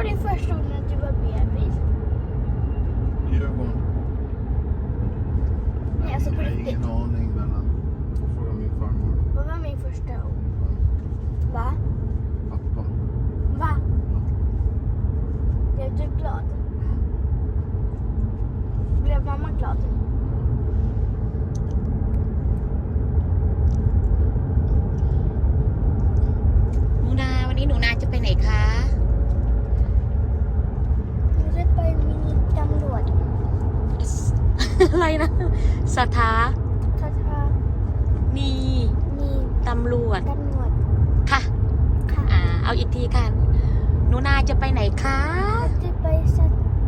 var din första ord när du var bebis? Djurgården? Nej, alltså på Jag har riktigt. ingen aning Bella. Får fråga min farmor. Vad var min första ord? Min farmor. Va? Pappa. Va? Blev du glad? Blev mamma glad? หนูนาวันนี้หนูนาจะไปไหนคะ หนูจะไปมินิตำรวจ อะไรนะสถาคาถานีมีตำรวจตำรวจค่ะค่ะอ่าเอาอีกทีค่ะหนูนาจะไปไหนคะจะไปส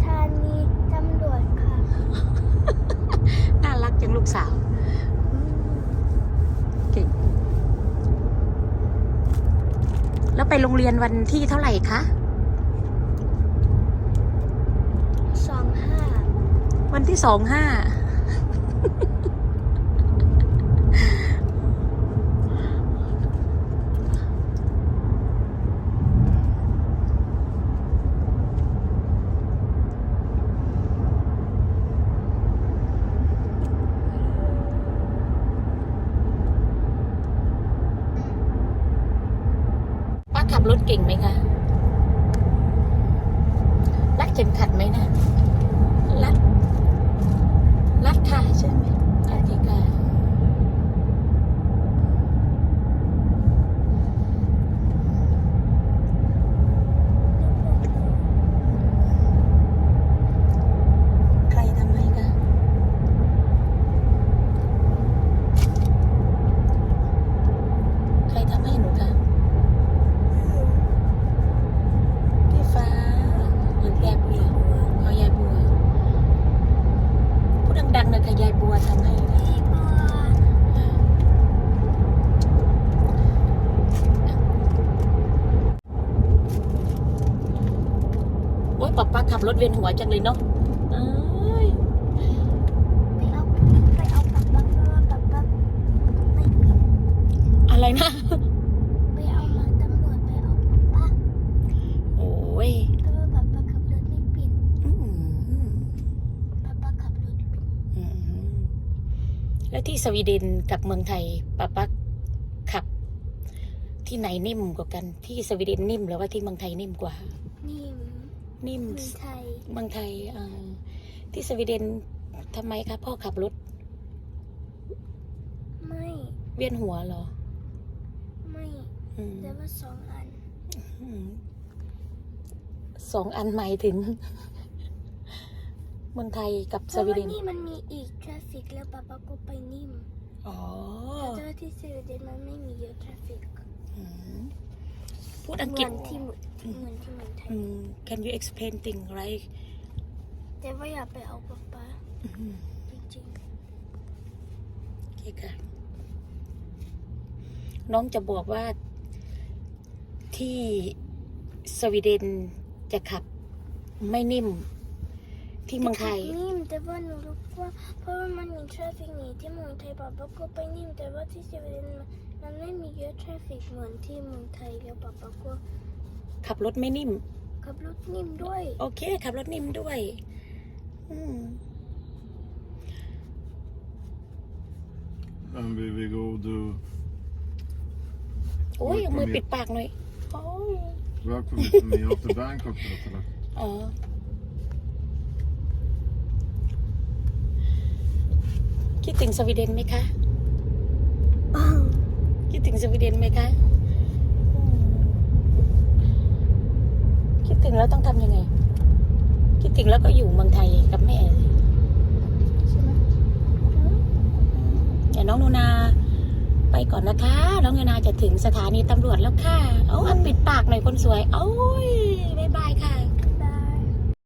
ถานีตำรวจค่ะ น่ารักจังลูกสาวอืมเก่งแล้วไปโรงเรียนวันที่เท่าไหร่คะ สองห้า วันที่สองห้าป้าขับรถเก่งไหมคะ รัดเข็มขัดไหมนะ รัด รัดค่ะใช่ไหมโอเคค่ะใครทำให้คะใครทำให้หนูคะพี่ฟ้าหรือยายบัวอ๋อยายบัว พูดดังๆหน่อยค่ะยายบัว ทำให้โอ๊ยป๊าป๊าขับรถเวียนหัวจังเลยเนาะเอ้ย ไปเอาไปเอาปับปับปับปับปับไป อะไรนะ ไปเอามาตำรวจไปเอาปับปับ โอ้ย เพราะว่าปับปับขับรถไม่เป็น อืม ปับปับขับรถเป็น อืม แล้วที่สวีเดนกับเมืองไทยป๊าป๊าขับ ที่ไหนนิ่มกว่ากัน ที่สวีเดนนิ่มหรือว่าที่เมืองไทยนิ่มกว่า นิ่มนิ่มเมืองไทยเมืองไทยอ่าที่สวีเดนทำไมคะพ่อขับรถ ไม่เวียนหัวเหรอ ไม่อืมแต่ว่าสองอันอืมสองอันหมายถึง เมืองไทยกับเพสราะวีว่าเดน นี่มันมีอีกทราฟิกแล้วปับปับก็ไปนิ่มอ๋อแต่ว่าที่สวีเดนมันไม่มีเยอะทราฟิกอืมพูดอังเหกฤมืษอนที่เหมือนเหมือนที่เมืองไทยอืม Can you explain thing right แต่ว่าอยากไปเอาปับปับอืมจริงโอเคค่ะน้องจะบอกว่าที่สวีเดนจะขับไม่นิ่ม ที่ๆเมืองไทย นิ่มแต่ว่าหนูรู้ว่าเพราะว่ามันมีทราฟิกหนีที่เมืองไทยปับปับก็ไปนิ่มแต่ว่าที่สวีเดนมันมันไม่มีเยอะทราฟิกเหมือนที่เมืองไทยแล้วปับปับก็ขับรถไม่นิ่ม ขับรถนิ่มด้วย โอเค ขับรถนิ่มด้วยอืม Men vi vill gå och du... โอ้ยเอามือปิดปากหน่อยโอ้ย Welcome with me out to Bangkok då till att- อ๋อ คิดถึงสวีเดนไหมคะ คิดถึงสวีเดนไหมคะอืมคิดถึงแล้วต้องทำยังไง คิดถึงแล้วก็อยู่เมืองไทยกับแม่เลยใช่ไหมเดี๋ยวน้องนูนาไปก่อนนะคะ น้องนูนาจะถึงสถานีตำรวจแล้วค่ะ เอาอันปิดปากหน่อยคนสวย โอ้ยบายบายค่ะ